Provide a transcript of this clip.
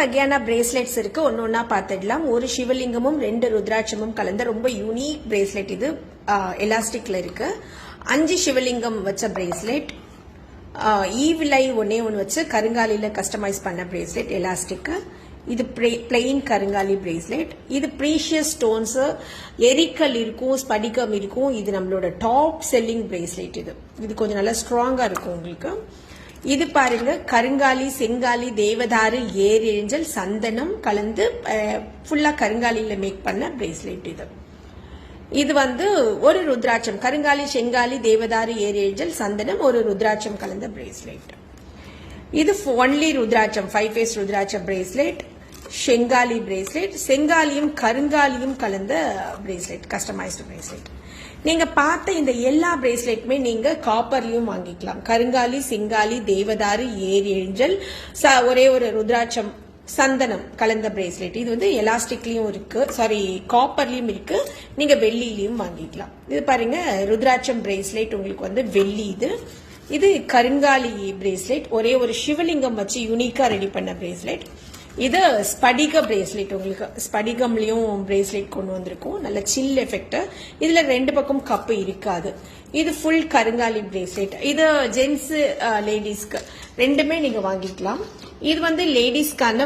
வகையான பிரேஸ்லெட்ஸ் இருக்கு. ஒன்னு ஒன்னா பார்த்துடலாம். ஒரு சிவலிங்கமும் ரெண்டு ருத்ராட்சமும் கலந்த ரொம்ப யூனிக் பிரேஸ்லெட் இது எலாஸ்டிக்ல இருக்கு. அஞ்சு சிவலிங்கம் வச்ச பிரேஸ்லெட் ஈவிலை ஒன்னே ஒன்று வச்சு கருங்காலியில் கஸ்டமைஸ் பண்ண பிரேஸ்லெட் எலாஸ்டிக்கு இது பிளெயின் கருங்காலி பிரேஸ்லெட் இது ப்ரீஷியஸ் ஸ்டோன்ஸ் எரிக்கல் இருக்கும் ஸ்படிகம் இருக்கும். இது நம்மளோட டாப் செல்லிங் பிரேஸ்லெட் இது. இது கொஞ்சம் நல்லா ஸ்ட்ராங்காக இருக்கும் உங்களுக்கு. இது பாருங்க கருங்காலி செங்காலி தேவதாரு ஏரிழிஞ்சல் சந்தனம் கலந்து ஃபுல்லாக கருங்காலியில் மேக் பண்ண பிரேஸ்லெட் இது. இது வந்து ஒரு ருத்ராட்சம். கருங்காலி செங்காலி தேவதாறு ஏரிழிஞ்சல் சந்தனம் ஒரு ருத்ராட்சம் கலந்த பிரேஸ்லெட் இது only rudraksha five face rudraksha bracelet செங்காலி bracelet செங்காலியும் கருங்காலியும் கலந்த பிரேஸ்லெட் கஸ்டமைஸ்டு பிரேஸ்லெட் நீங்கள் பார்த்த இந்த எல்லா பிரேஸ்லெட்டுமே நீங்கள் காப்பர்லையும் வாங்கிக்கலாம். கருங்காலி செங்காலி தேவதாரு ஏர் ஏஞ்சல் ச- ஒரே ஒரு ருத்ராட்சம் சந்தனம் கலந்த பிரேஸ்லெட் இது வந்து எலாஸ்டிக்லயும் இருக்கு. சாரி காப்பர்லயும் இருக்கு. நீங்க வெள்ளிலையும் வாங்கிக்கலாம். இது பாருங்க ருத்ராட்சம் பிரேஸ்லெட் உங்களுக்கு வந்து வெள்ளி இது. இது கருங்காலி பிரேஸ்லெட் ஒரே ஒரு சிவலிங்கம் வச்சு யூனிக்கா ரெடி பண்ண பிரேஸ்லெட் இது ஸ்படிக பிரேஸ்லெட் உங்களுக்கு. ஸ்படிகம்லையும் பிரேஸ்லெட் கொண்டு வந்திருக்கும். நல்ல சில் எஃபெக்ட் இதுல ரெண்டு பக்கம் கப்பு இருக்காது. இது ஃபுல் கருங்காலி பிரேஸ்லெட் இது ஜென்ஸ் லேடிஸ்க்கு uh, ரெண்டுமே நீங்க வாங்கிக்கலாம். இது வந்து லேடிஸ்க்கான